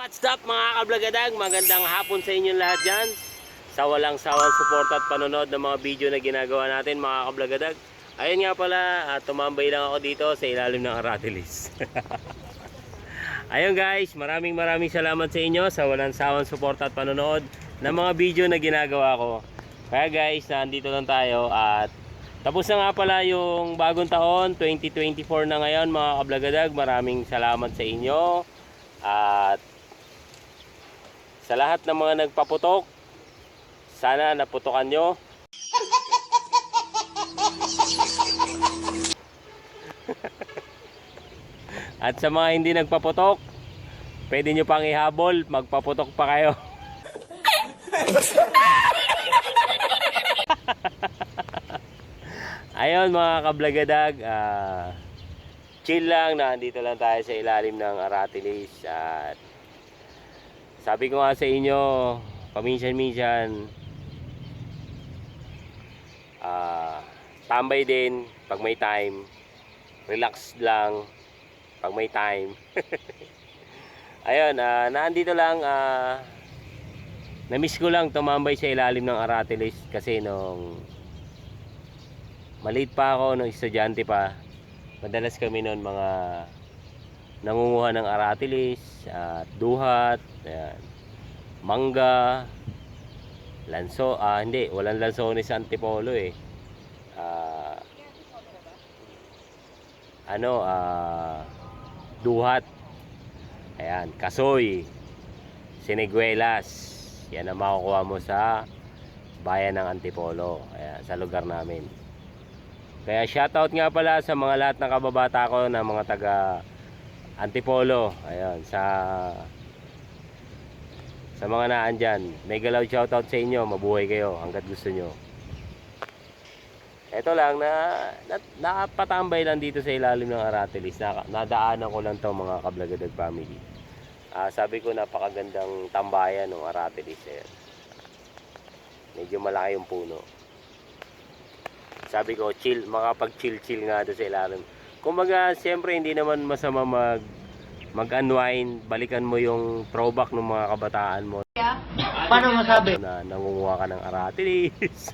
What's up mga kablagadag? Magandang hapon sa inyong lahat dyan. Sa walang sawang support at panonood ng mga video na ginagawa natin mga kablagadag. Ayun nga pala, ah, tumambay lang ako dito sa ilalim ng Aratilis. Ayun guys, maraming maraming salamat sa inyo sa walang sawang support at panonood ng mga video na ginagawa ko. Kaya guys, nandito lang tayo at tapos na nga pala yung bagong taon, 2024 na ngayon mga kablagadag. Maraming salamat sa inyo. At sa lahat ng mga nagpaputok, sana naputokan nyo. At sa mga hindi nagpaputok, pwede nyo pang ihabol, magpaputok pa kayo. Ayun mga kablagadag, ah, chill lang, nandito lang tayo sa ilalim ng Aratilis at sabi ko nga sa inyo, paminsan-minsan, ah, tambay din pag may time, relax lang pag may time. Ayun, ah, nandito lang, ah, na-miss ko lang tumambay sa ilalim ng Aratilis kasi nung maliit pa ako, nung estudyante pa, madalas kami noon mga nangunguha ng aratilis at duhat, ayan, mangga, lanso, ah hindi, walang lansones sa Antipolo eh. Ah, ano, ah, duhat, ayan, kasoy, siniguelas, yan ang makukuha mo sa bayan ng Antipolo, ayan, sa lugar namin. Kaya shoutout nga pala sa mga lahat ng kababata ko na mga taga Antipolo. Ayun, sa sa mga naan dyan. Mega loud shoutout sa inyo. Mabuhay kayo hanggat gusto nyo. Ito lang na, na nakapatambay lang dito sa ilalim ng Aratilis. Na, nadaanan ko lang to mga Kablagadag family. Ah, sabi ko napakagandang tambayan ng Aratilis. Ayan. Medyo malaki yung puno sabi ko chill makapag-chill-chill nga doon sa ilalim. Kumbaga, siyempre hindi naman masama mag mag-unwind, balikan mo yung throwback ng mga kabataan mo Paano masabi? na nangunguha ka ng aratilis.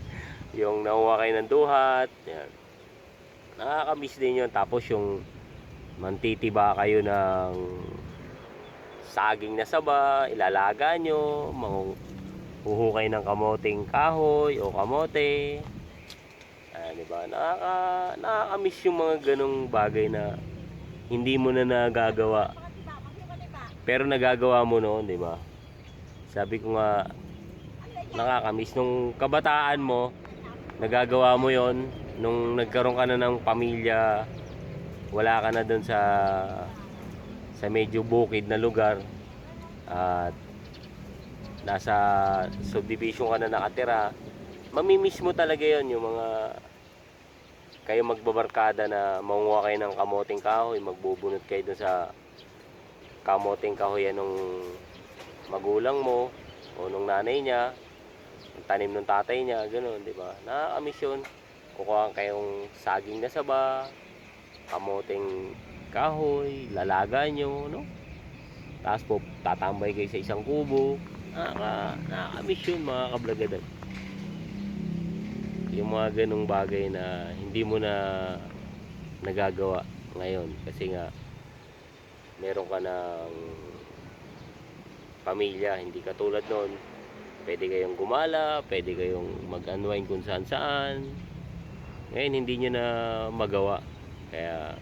yung nangunguha kayo ng duhat. Yan. Nakakamiss din yun. Tapos yung mantitiba kayo ng saging na saba, ilalaga nyo, huhukay ng kamoting kahoy o kamote. Ah, di ba? Nakaka nakaka-miss yung mga ganong bagay na hindi mo na nagagawa. Pero nagagawa mo noon, di ba? Sabi ko nga nakaka-miss nung kabataan mo, nagagawa mo 'yon nung nagkaroon ka na ng pamilya, wala ka na doon sa sa medyo bukid na lugar at nasa subdivision ka na nakatira mamimiss mo talaga yon yung mga kayo magbabarkada na manguha kayo ng kamoting kahoy, magbubunot kayo dun sa kamoting kahoy nung magulang mo o nung nanay niya, ang tanim ng tatay niya, gano'n, di ba? Nakakamiss yun. Kukuha kayong saging na saba, kamoting kahoy, lalaga nyo, no? Tapos po, tatambay kayo sa isang kubo. Nakaka, nakakamiss yun mga kablagadag yung mga ganong bagay na hindi mo na nagagawa ngayon. Kasi nga meron ka ng pamilya hindi katulad noon pwede kayong gumala pwede kayong mag-unwind kung saan saan ngayon hindi nyo na magawa. Kaya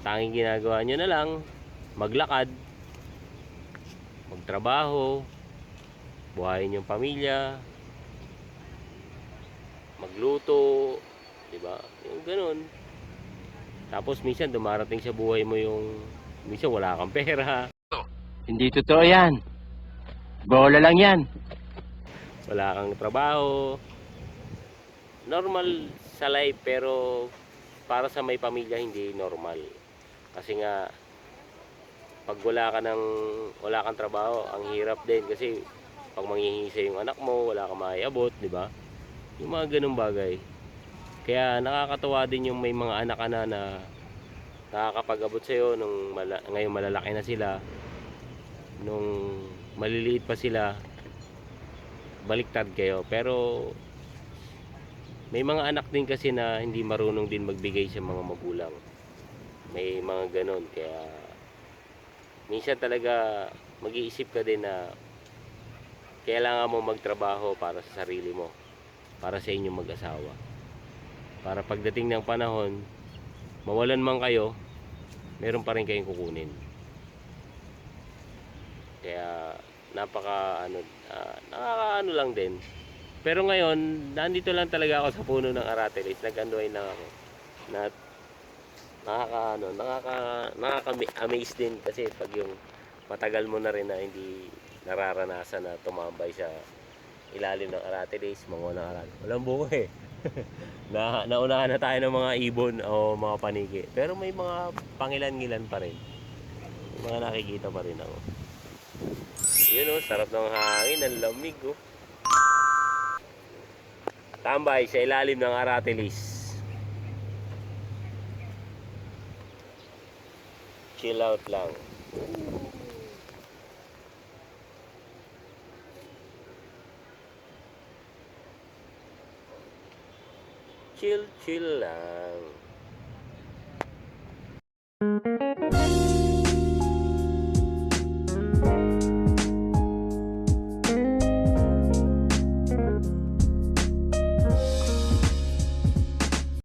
tanging ginagawa nyo na lang maglakad magtrabaho buhayin yung pamilya magluto, 'di ba? Yung ganun. Tapos minsan dumarating sa buhay mo yung minsan wala kang pera. Hindi totoo yan. Bola lang yan. Wala kang trabaho. Normal sa life pero para sa may pamilya hindi normal. Kasi nga pag wala ka ng wala kang trabaho, ang hirap din kasi pag manghihingi sa yung anak mo, wala kang maiabot, di ba? Yung mga ganung bagay. Kaya nakakatawa din yung may mga anak ka na na nakakapag-abot sa'yo nung mala, ngayon malalaki na sila. nung maliliit pa sila baliktad kayo pero may mga anak din kasi na hindi marunong din magbigay sa mga magulang may mga ganon kaya minsan talaga mag-iisip ka din na kailangan mo magtrabaho para sa sarili mo para sa inyong mag-asawa. Para pagdating ng panahon mawalan man kayo meron pa rin kayong kukunin. Kaya napaka ano ah, nakakaano lang din. Pero ngayon nandito lang talaga ako sa puno ng aratilis nag-anduay lang ako. Na nakaka ano nakaka nakaka-amaze din kasi pag yung matagal mo na rin na hindi nararanasan na tumambay sa ilalim ng aratilis mga ng aratilis walang buko eh na naunahan na tayo ng mga ibon o mga paniki pero may mga pangilan-ngilan pa rin may mga nakikita pa rin ako yun oh, sarap ng hangin, ang lamig oh. Tambay sa ilalim ng aratilis. Chill out lang. Chill, chill lang.